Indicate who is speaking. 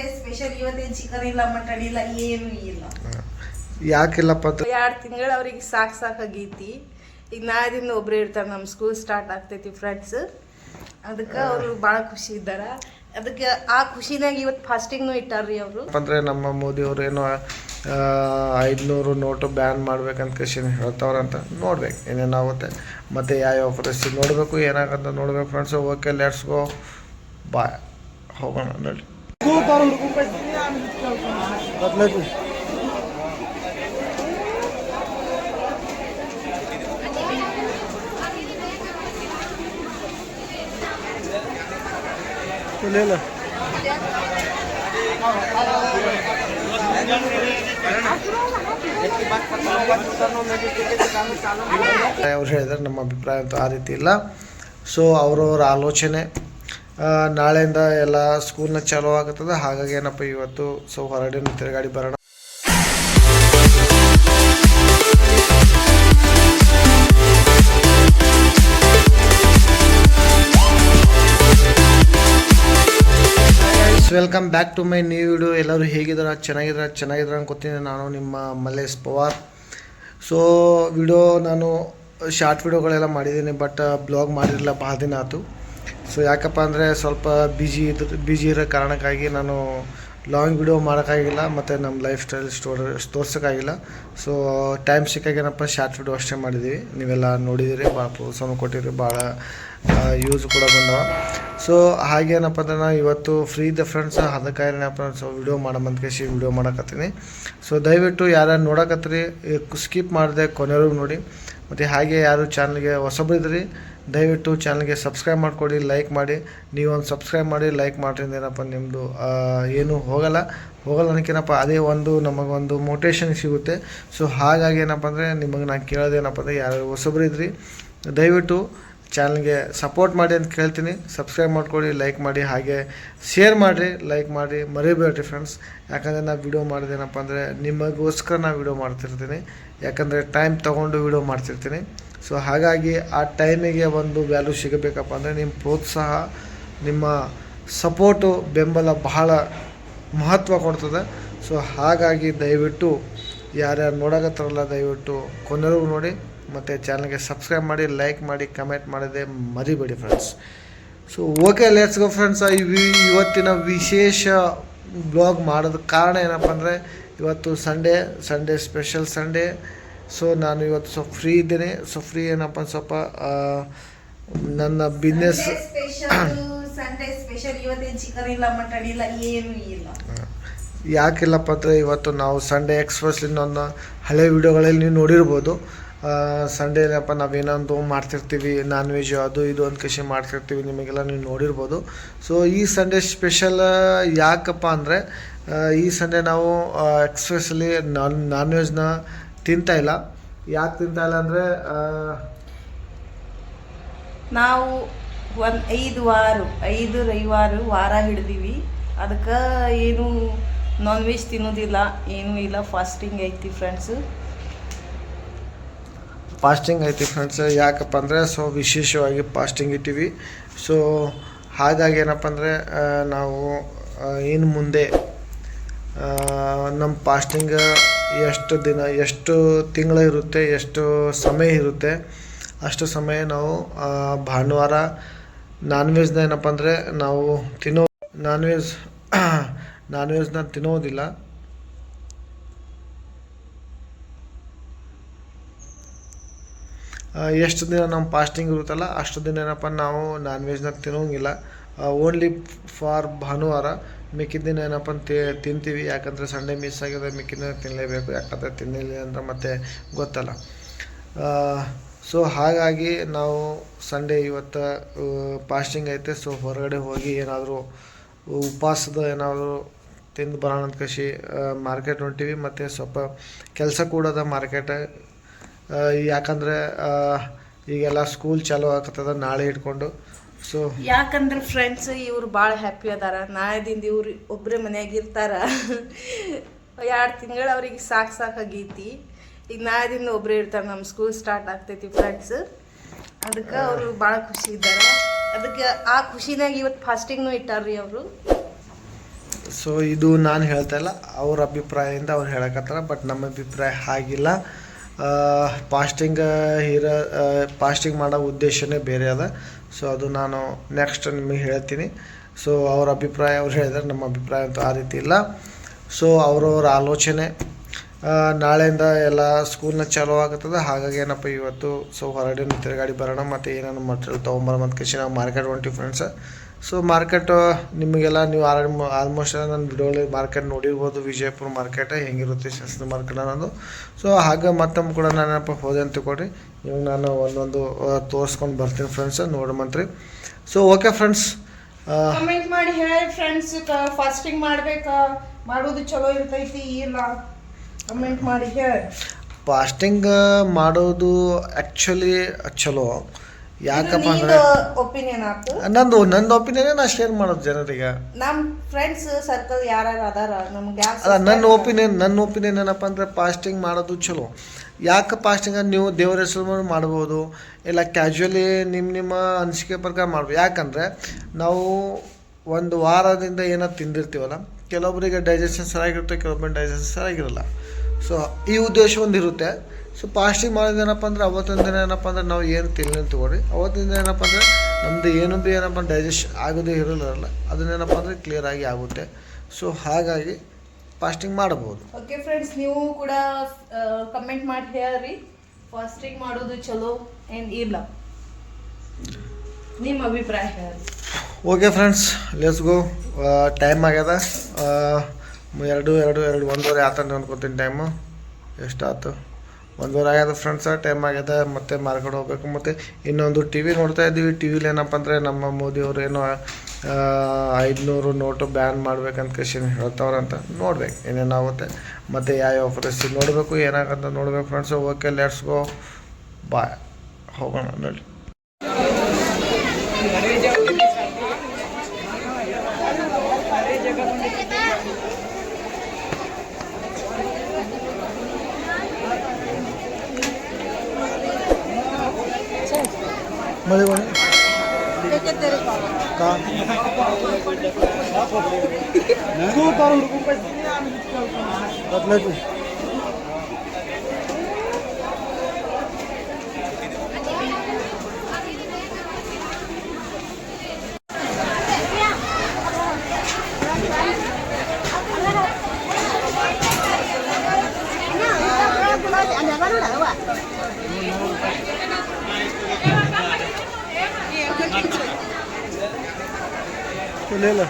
Speaker 1: Sunday special ಇವತ್ತೇನು chicken ಇಲ್ಲ mutton ಇಲ್ಲ ಏನು ಇಲ್ಲ.
Speaker 2: ಯಾಕಿಲ್ಲಪ್ಪ ಅಂತ
Speaker 1: ಎರಡು ತಿಂಗಳು ಅವ್ರಿಗೆ ಸಾಕು ಸಾಕಾಗೈತಿ. ಈಗ ನಾಳೆದಿಂದ ಒಬ್ರೇ ಇರ್ತಾರೆ ನಮ್ಮ ಸ್ಕೂಲ್ ಸ್ಟಾರ್ಟ್ ಆಗ್ತೈತಿ ಫ್ರೆಂಡ್ಸ್ ಅದಕ್ಕೆ ಅವರು ಭಾಳ ಖುಷಿ ಇದ್ದಾರೆ. ಅದಕ್ಕೆ ಆ ಖುಷಿನಾಗ ಇವತ್ತು ಫಾಸ್ಟಿಂಗ್ನು ಇಟ್ಟಾರ್ರಿ ಅವರು.
Speaker 2: ಅಂದ್ರೆ ನಮ್ಮ ಮೋದಿ ಅವರು ಏನೋ ಐದುನೂರು ನೋಟು ಬ್ಯಾನ್ ಮಾಡ್ಬೇಕಂತ ಕೃಷಿ ಹೇಳ್ತಾವ್ರಂತ ನೋಡ್ಬೇಕು ಏನೇನು ಆಗುತ್ತೆ. ಮತ್ತು ಯಾವ ಪರಿಸ್ಥಿತಿ ನೋಡಬೇಕು ಏನಾಗಂತ ನೋಡ್ಬೇಕು friends okay let's go boy ಹೋಗೋಣ ನೋಡಿ. ಇಲ್ಲ ಅವ್ರು ಹೇಳಿದ್ರೆ ನಮ್ಮ ಅಭಿಪ್ರಾಯ ಅಂತೂ ಆ ರೀತಿ ಇಲ್ಲ ಸೊ ಅವ್ರವ್ರ ಆಲೋಚನೆ ಆ, ನಾಳೆಯಿಂದ ಎಲ್ಲ ಸ್ಕೂಲ್ನ ಚಾಲೂ ಆಗುತ್ತದೆ ಹಾಗಾಗಿ ಏನಪ್ಪ, ಇವತ್ತು ಸೊ ಹೊರಗಡೆ ತಿರುಗಾಡಿ ಬರೋಣ. Welcome back to my new video ಎಲ್ಲರೂ ಹೇಗಿದ್ದಾರೆ? ಚೆನ್ನಾಗಿದ್ದಾರೆ? ಚೆನ್ನಾಗಿದ್ದಾರೆ ಅನ್ಕೋತೀನಿ ನಾನು ನಿಮ್ಮ ಮಲ್ಲೇಶ್ ಪವಾರ್. ಸೊ ವಿಡಿಯೋ ನಾನು ಶಾರ್ಟ್ ವಿಡಿಯೋಗಳೆಲ್ಲ ಮಾಡಿದ್ದೀನಿ ಬಟ್ ಬ್ಲಾಗ್ ಮಾಡಿರಲಿಲ್ಲ ಭಾಳ ದಿನ ಆಯಿತು. ಸೊ ಯಾಕಪ್ಪ ಅಂದರೆ ಸ್ವಲ್ಪ ಬಿಜಿ ಇದ್ರ ಬಿಜಿ ಇರೋ ಕಾರಣಕ್ಕಾಗಿ ನಾನು ಲಾಂಗ್ ವಿಡಿಯೋ ಮಾಡೋಕ್ಕಾಗಿಲ್ಲ, ಮತ್ತು ನಮ್ಮ ಲೈಫ್ ಸ್ಟೈಲ್ ಸ್ಟೋರ್ ತೋರ್ಸೋಕ್ಕಾಗಿಲ್ಲ. ಸೊ ಟೈಮ್ ಸಿಕ್ಕಾಗೇನಪ್ಪ ಶಾರ್ಟ್ ವಿಡಿಯೋ ಅಷ್ಟೇ ಮಾಡಿದ್ದೀವಿ ನೀವೆಲ್ಲ ನೋಡಿದಿರಿ ಭಾಳ ಪ್ರೋತ್ಸಾಹ ಕೊಟ್ಟಿರಿ, ಭಾಳ ಯೂಸ್ ಕೂಡ ಬಂದವ. ಸೊ ಹಾಗೇನಪ್ಪ ಅಂದ್ರೆ ನಾನು ಇವತ್ತು ಫ್ರೀ ದ ಫ್ರೆಂಡ್ಸ್ ಅದಕ್ಕಾಗಿ ಏನಪ್ಪ ಸೊ ವಿಡಿಯೋ ಮಾಡಮಂತ ಕೇಸಿ ವಿಡಿಯೋ ಮಾಡಕತ್ತೀನಿ. ಸೊ ದಯವಿಟ್ಟು ಯಾರ್ಯಾರು ನೋಡಕತ್ತೀರಿ ಸ್ಕಿಪ್ ಮಾಡಿದೆ ಕೊನೆವರೆಗೂ ನೋಡಿ. ಮತ್ತು ಹಾಗೆ ಯಾರು ಚಾನಲ್ಗೆ ಹೊಸಬ್ರಿದ್ರಿ ದಯವಿಟ್ಟು ಚಾನಲ್ಗೆ ಸಬ್ಸ್ಕ್ರೈಬ್ ಮಾಡಿಕೊಡಿ ಲೈಕ್ ಮಾಡಿ. ನೀವೊಂದು ಸಬ್ಸ್ಕ್ರೈಬ್ ಮಾಡಿ ಲೈಕ್ ಮಾಡ್ರಿಂದ ಏನಪ್ಪ ನಿಮ್ಮದು ಏನು ಹೋಗಲ್ಲ. ಹೋಗಲ್ಲ ಅನ್ನೋಕ್ಕೇನಪ್ಪ ಅದೇ ಒಂದು ನಮಗೊಂದು ಮೋಟಿವೇಶನ್ ಸಿಗುತ್ತೆ. ಸೊ ಹಾಗಾಗಿ ಏನಪ್ಪ ಅಂದರೆ ನಿಮಗೆ ನಾನು ಕೇಳೋದೇನಪ್ಪ ಅಂದರೆ ಯಾರು ಹೊಸಬ್ರಿದ್ರಿ ದಯವಿಟ್ಟು ಚಾನಲ್ಗೆ ಸಪೋರ್ಟ್ ಮಾಡಿ ಅಂತ ಕೇಳ್ತೀನಿ. ಸಬ್ಸ್ಕ್ರೈಬ್ ಮಾಡ್ಕೊಳ್ಳಿ ಲೈಕ್ ಮಾಡಿ. ಹಾಗೆ ಶೇರ್ ಮಾಡಿರಿ ಲೈಕ್ ಮಾಡಿ. ಮರಿಬೇಡ್ರಿ ಫ್ರೆಂಡ್ಸ್ ಯಾಕಂದರೆ ನಾನು ವಿಡಿಯೋ ಮಾಡೋದೇನಪ್ಪ ಅಂದರೆ ನಿಮಗೋಸ್ಕರ ನಾನು ವಿಡಿಯೋ ಮಾಡ್ತಿರ್ತೀನಿ. ಯಾಕಂದರೆ ಟೈಮ್ ತೊಗೊಂಡು ವಿಡಿಯೋ ಮಾಡ್ತಿರ್ತೀನಿ. ಸೊ ಹಾಗಾಗಿ ಆ ಟೈಮಿಗೆ ಒಂದು ವ್ಯಾಲ್ಯೂ ಸಿಗಬೇಕಪ್ಪ ಅಂದರೆ ನಿಮ್ಮ ಪ್ರೋತ್ಸಾಹ, ನಿಮ್ಮ ಸಪೋರ್ಟು ಬೆಂಬಲ ಬಹಳ ಮಹತ್ವ ಕೊಡ್ತದೆ. ಸೊ ಹಾಗಾಗಿ ದಯವಿಟ್ಟು ಯಾರ್ಯಾರು ನೋಡಕತ್ತಾರಲ್ಲ ದಯವಿಟ್ಟು ಕೊನೆಗೂ ನೋಡಿ. ಮತ್ತು ಚಾನಲ್ಗೆ ಸಬ್ಸ್ಕ್ರೈಬ್ ಮಾಡಿ ಲೈಕ್ ಮಾಡಿ ಕಮೆಂಟ್ ಮಾಡಿದೆ ಮರಿಬೇಡಿ friends so okay let's go friends ಇವತ್ತಿನ ವಿಶೇಷ ಬ್ಲಾಗ್ ಮಾಡೋದಕ್ಕೆ ಕಾರಣ ಏನಪ್ಪ ಅಂದರೆ ಇವತ್ತು Sunday Sunday special Sunday so ನಾನು ಇವತ್ತು ಸ್ವಲ್ಪ ಫ್ರೀ ಇದ್ದೇನೆ. ಸೊ ಫ್ರೀ ಏನಪ್ಪ ಸ್ವಲ್ಪ ನನ್ನ ಬಿಸ್ನೆಸ್ ಯಾಕಿಲ್ಲಪ್ಪ ಅಂದರೆ ಇವತ್ತು ನಾವು ಸಂಡೇ ಎಕ್ಸ್ಪ್ರೆಸ್ಲಿ ಒಂದು ಹಳೆ ವಿಡಿಯೋಗಳಲ್ಲಿ ನೀವು ನೋಡಿರ್ಬೋದು. ಸಂಡೇ ಏನಪ್ಪ ನಾವೇನೊಂದು ಮಾಡ್ತಿರ್ತೀವಿ ನಾನ್ ವೆಜ್ ಅದು ಇದು ಒಂದು ಕೃಷಿ ಮಾಡ್ತಿರ್ತೀವಿ ನಿಮಗೆಲ್ಲ ನೀವು ನೋಡಿರ್ಬೋದು. ಸೊ ಈ ಸಂಡೇ ಸ್ಪೆಷಲ್ ಯಾಕಪ್ಪ ಅಂದರೆ ಈ ಸಂಡೇ ನಾವು ಎಕ್ಸ್ಪ್ರೆಸ್ಸಲ್ಲಿ ನಾನ್ ನಾನ್ ವೆಜ್ನ ತಿಂತಾ ಇಲ್ಲ. ಯಾಕೆ ತಿಂತಾ ಇಲ್ಲ ಅಂದರೆ
Speaker 1: ನಾವು ಒಂದು ಐದು ವಾರ ಐದು ರವಿವಾರ ವಾರ ಹಿಡ್ದೀವಿ. ಅದಕ್ಕೆ ಏನು ನಾನ್ ವೆಜ್ ತಿನ್ನೋದಿಲ್ಲ ಏನೂ ಇಲ್ಲ. ಫಾಸ್ಟಿಂಗ್ ಐತಿ ಫ್ರೆಂಡ್ಸ್
Speaker 2: ಫಾಸ್ಟಿಂಗ್ ಐತಿ ಫ್ರೆಂಡ್ಸ್ ಯಾಕಪ್ಪ ಅಂದರೆ ಸೊ ವಿಶೇಷವಾಗಿ ಫಾಸ್ಟಿಂಗ್ ಇಟ್ಟೀವಿ. ಸೊ ಹಾಗಾಗಿ ಏನಪ್ಪ ಅಂದರೆ ನಾವು ಇನ್ನು ಮುಂದೆ ನಮ್ಮ ಫಾಸ್ಟಿಂಗ್ ಎಷ್ಟು ದಿನ, ಎಷ್ಟು ತಿಂಗಳು ಇರುತ್ತೆ, ಎಷ್ಟು ಸಮಯ ಇರುತ್ತೆ, ಅಷ್ಟು ಸಮಯ ನಾವು ಭಾನುವಾರ ನಾನ್ ವೆಜ್ನ ಏನಪ್ಪ ಅಂದರೆ ನಾವು ತಿನ್ನೋ ನಾನ್ ವೆಜ್ ನಾನ್ ವೆಜ್ನ ತಿನ್ನೋದಿಲ್ಲ ಎಷ್ಟು ದಿನ ನಮ್ಮ ಫಾಸ್ಟಿಂಗ್ ಇರುತ್ತಲ್ಲ, ಅಷ್ಟು ದಿನ ಏನಪ್ಪ ನಾವು ನಾನ್ ವೆಜ್ನ ತಿನ್ನೋಂಗಿಲ್ಲ. ಓನ್ಲಿ ಫಾರ್ ಭಾನುವಾರ ಮಿಕ್ಕಿದ ದಿನ ಏನಪ್ಪ ಅಂತ ತಿಂತೀವಿ. ಯಾಕಂದರೆ ಸಂಡೇ ಮಿಸ್ ಆಗಿದೆ, ಮಿಕ್ಕಿದ ತಿನ್ನಲೇಬೇಕು ಯಾಕಂದರೆ ತಿನ್ನಲಿಲ್ಲ ಅಂದ್ರೆ ಮತ್ತೆ ಗೊತ್ತಲ್ಲ. ಸೊ ಹಾಗಾಗಿ ನಾವು ಸಂಡೇ ಇವತ್ತು ಫಾಸ್ಟಿಂಗ್ ಐತೆ. ಸೊ ಹೊರಗಡೆ ಹೋಗಿ ಏನಾದರೂ ಉಪವಾಸದ ಏನಾದರೂ ತಿಂದು ಬರೋಣ ಅಂತ ಕಸಿ ಮಾರ್ಕೆಟ್ ಹೊಂಟಿವಿ ಮತ್ತು ಸ್ವಲ್ಪ ಕೆಲಸ ಕೂಡ ಅದ ಮಾರ್ಕೆಟ್ ಯಾಕಂದರೆ ಈಗೆಲ್ಲ ಸ್ಕೂಲ್ ಚಾಲೂ ಆಗ್ತದ ನಾಳೆ ಇಟ್ಕೊಂಡು ಸೊ
Speaker 1: ಯಾಕಂದ್ರೆ ಫ್ರೆಂಡ್ಸ್ ಇವ್ರು ಭಾಳ ಹ್ಯಾಪಿ ಅದಾರ. ನಾಳೆದಿಂದ ಇವ್ರು ಒಬ್ಬರೇ ಮನ್ಯಾಗ ಇರ್ತಾರ. ಎರಡು ತಿಂಗಳು ಅವ್ರಿಗೆ ಸಾಕು ಸಾಕಾಗೈತಿ ಈಗ ನಾಳೆದಿಂದ ಒಬ್ಬರೇ ಇರ್ತಾರೆ ನಮ್ಮ ಸ್ಕೂಲ್ ಸ್ಟಾರ್ಟ್ ಆಗ್ತೈತಿ ಫ್ರೆಂಡ್ಸ್ ಅದಕ್ಕೆ ಅವರು ಭಾಳ ಖುಷಿ ಇದ್ದಾರೆ. ಅದಕ್ಕೆ ಆ ಖುಷಿನಾಗ ಇವತ್ತು ಫಾಸ್ಟಿಂಗ್ನು ಇಟ್ಟಾರ್ರಿ ಅವರು.
Speaker 2: ಸೊ ಇದು ನಾನು ಹೇಳ್ತಾ ಇಲ್ಲ. ಅವ್ರ ಅಭಿಪ್ರಾಯದಿಂದ ಅವ್ರು ಹೇಳಕತ್ತಾರ ಬಟ್ ನಮ್ಮ ಅಭಿಪ್ರಾಯ ಹಾಗಿಲ್ಲ. ಪಾಸ್ಟಿಂಗ್ ಹೀರೋ ಪಾಸ್ಟಿಂಗ್ ಮಾಡೋ ಉದ್ದೇಶನೇ ಬೇರೆ ಅದ. ಸೊ ಅದು ನಾನು ನೆಕ್ಸ್ಟ್ ನಿಮಗೆ ಹೇಳ್ತೀನಿ. ಸೊ ಅವ್ರ ಅಭಿಪ್ರಾಯ, ಅವ್ರು ಹೇಳಿದ್ರೆ, ನಮ್ಮ ಅಭಿಪ್ರಾಯ ಅಂತೂ ಆ ರೀತಿ ಇಲ್ಲ. ಸೊ ಅವರವ್ರ ಆಲೋಚನೆ ನಾಳೆಯಿಂದ ಎಲ್ಲ ಸ್ಕೂಲ್ನ ಚಾಲೂ ಆಗುತ್ತದೆ. ಹಾಗಾಗಿ ಏನಪ್ಪ, ಇವತ್ತು ಸೊ ಹೊರಗಡೆ ತಿರುಗಾಡಿ ಬರೋಣ, ಮತ್ತು ಏನೇನು ಮಟ್ರಿಯಲ್ ಅಂತ ಕೇಳಿ ನಾವು ಮಾರ್ಕೆಟ್ ಹೊಂಟಿವಿ ಫ್ರೆಂಡ್ಸ್ ಸೊ ಮಾರ್ಕೆಟ್ ನಿಮಗೆಲ್ಲ ನೀವು ಆಲ್ಮೋಸ್ಟ್ ನನ್ನ ವಿಡಿಯೋಲಿ ಮಾರ್ಕೆಟ್ ನೋಡಿರ್ಬೋದು ವಿಜಯಪುರ ಮಾರ್ಕೆಟ್ ಹೆಂಗಿರುತ್ತೆ ಶಸ್ತ್ರ ಮಾರ್ಕೆಟ್ ಅನ್ನೋದು. ಸೊ ಹಾಗೆ ಮತ್ತೊಮ್ಮೆ ಕೂಡ ನಾನಪ್ಪ ಹೋದೆ ಅಂತ ಕೊಡಿ. ಇವಾಗ ನಾನು ಒಂದೊಂದು ತೋರಿಸ್ಕೊಂಡು ಬರ್ತೀನಿ ಫ್ರೆಂಡ್ಸ್ ನೋಡಮಂತ್ರಿ ಸೊ ಓಕೆ ಫ್ರೆಂಡ್ಸ್
Speaker 1: ಕಮೆಂಟ್ ಮಾಡಿ ಹೇಳಿ ಫ್ರೆಂಡ್ಸ್ ಫಾಸ್ಟಿಂಗ್ ಮಾಡಬೇಕಾ? ಮಾಡೋದು ಚಲೋ ಇರ್ತೈತಿ ಇಲ್ಲ? ಕಮೆಂಟ್ ಮಾಡಿ ಹೇಳಿ.
Speaker 2: ಫಾಸ್ಟಿಂಗ್ ಮಾಡೋದು ಆ್ಯಕ್ಚುಲಿ ಚಲೋ. ಯಾಕಪ್ಪ ಅಂದ್ರೆ
Speaker 1: ಒಪಿನಿಯನ್ ಆತು
Speaker 2: ನಂದು ನಂದು ಒಪಿನಿಯನ್ ನಾ ಶೇರ್ ಮಾಡೋದು ಜನರಿಗೆ.
Speaker 1: ನಮ್ಮ ಫ್ರೆಂಡ್ಸ್ ಸರ್ಕಲ್ ಯಾರ್ಯಾರು ಅದಾರ? ನಮ್ಗೆ
Speaker 2: ಅಲ್ಲ ನನ್ನ ಒಪಿನಿಯನ್ ನನ್ನ ಒಪಿನಿಯನ್ ಏನಪ್ಪ ಅಂದ್ರೆ ಫಾಸ್ಟಿಂಗ್ ಮಾಡೋದು ಚಲೋ. ಯಾಕೆ ಫಾಸ್ಟಿಂಗ್ ನೀವು ದೇವರ ಹೆಸರು ಮಾಡಿ ಮಾಡ್ಬೋದು. ಇಲ್ಲ ಕ್ಯಾಶುವಲಿ ನಿಮ್ಮ ನಿಮ್ಮ ಅನಿಸಿಕೆ ಪ್ರಕಾರ ಮಾಡ್ಬೋದು. ಯಾಕಂದರೆ ನಾವು ಒಂದು ವಾರದಿಂದ ಏನೋ ತಿಂದಿರ್ತೀವಲ್ಲ ಕೆಲವೊಬ್ಬರಿಗೆ ಡೈಜೆಷನ್ ಸರಿಯಾಗಿರುತ್ತೆ ಕೆಲವೊಬ್ಬರಿಗೆ ಡೈಜೆಷನ್ ಸರಿಯಾಗಿರಲ್ಲ. ಸೊ ಈ ಉದ್ದೇಶ ಒಂದು ಇರುತ್ತೆ ಸೊ ಫಾಸ್ಟಿಂಗ್ ಮಾಡೋದು ಏನಪ್ಪ ಅಂದ್ರೆ ಅವತ್ತಿನ ದಿನ ಏನಪ್ಪ ಅಂದ್ರೆ ನಾವು ಏನು ತಿನ್ನಲಿ ತಗೊಳ್ರಿ ಅವತ್ತಿನ ದಿನ ಏನಪ್ಪ ಅಂದರೆ ನಮ್ದು ಏನು ಭೀ ಏನಪ್ಪ ಡೈಜೆಸ್ಟ್ ಆಗೋದೇ ಇರಲ್ಲ ಅದನ್ನೇನಪ್ಪ ಅಂದರೆ ಕ್ಲಿಯರ್ ಆಗಿ ಆಗುತ್ತೆ. ಸೊ ಹಾಗಾಗಿ ಫಾಸ್ಟಿಂಗ್ ಮಾಡಬಹುದು.
Speaker 1: ಓಕೆ ಫ್ರೆಂಡ್ಸ್ ನೀವು ಕೂಡ ಕಮೆಂಟ್ ಮಾಡಿ ಹೇಳ್ರಿ. ಫಾಸ್ಟಿಂಗ್ ಮಾಡೋದು ಚಲೋ ಏನ್ ಇಲ್ಲ? ನಿಮ್ಮ ಅಭಿಪ್ರಾಯ ಹೇಳ್ರಿ.
Speaker 2: Okay friends let's go time ಆಗ್ಯದ. ಎರಡು ಎರಡು ಎರಡು ಒಂದೂವರೆ ಆತಂತ ಅನ್ಕೋತೀನಿ ಟೈಮು ಎಷ್ಟಾಯ್ತು ಒಂದೂವರೆ ಆಗ್ಯದ ಫ್ರೆಂಡ್ಸ ಟೈಮ್ ಆಗ್ಯದ, ಮತ್ತೆ ಮಾರ್ಕೆಟ್ ಹೋಗ್ಬೇಕು. ಮತ್ತು ಇನ್ನೊಂದು ಟಿ ವಿ ನೋಡ್ತಾ ಇದ್ದೀವಿ. ಟಿ ವಿಲಿ ಏನಪ್ಪ ಅಂದರೆ ನಮ್ಮ ಮೋದಿಯವರು ಏನೋ ಐದುನೂರು ನೋಟು ಬ್ಯಾನ್ ಮಾಡ್ಬೇಕಂತ ಕೃಷಿ ಹೇಳ್ತಾವ್ರಂತ ನೋಡ್ಬೇಕು. ಏನೇನಾಗುತ್ತೆ ಮತ್ತೆ ಯಾವ ಆಫರ್ಸ್ ನೋಡಬೇಕು, ಏನಾಗಂತ ನೋಡ್ಬೇಕು friends okay let's go bye ಹೋಗೋಣ ನೋಡಿ મળે મને. એટલે बदलायचं ले लो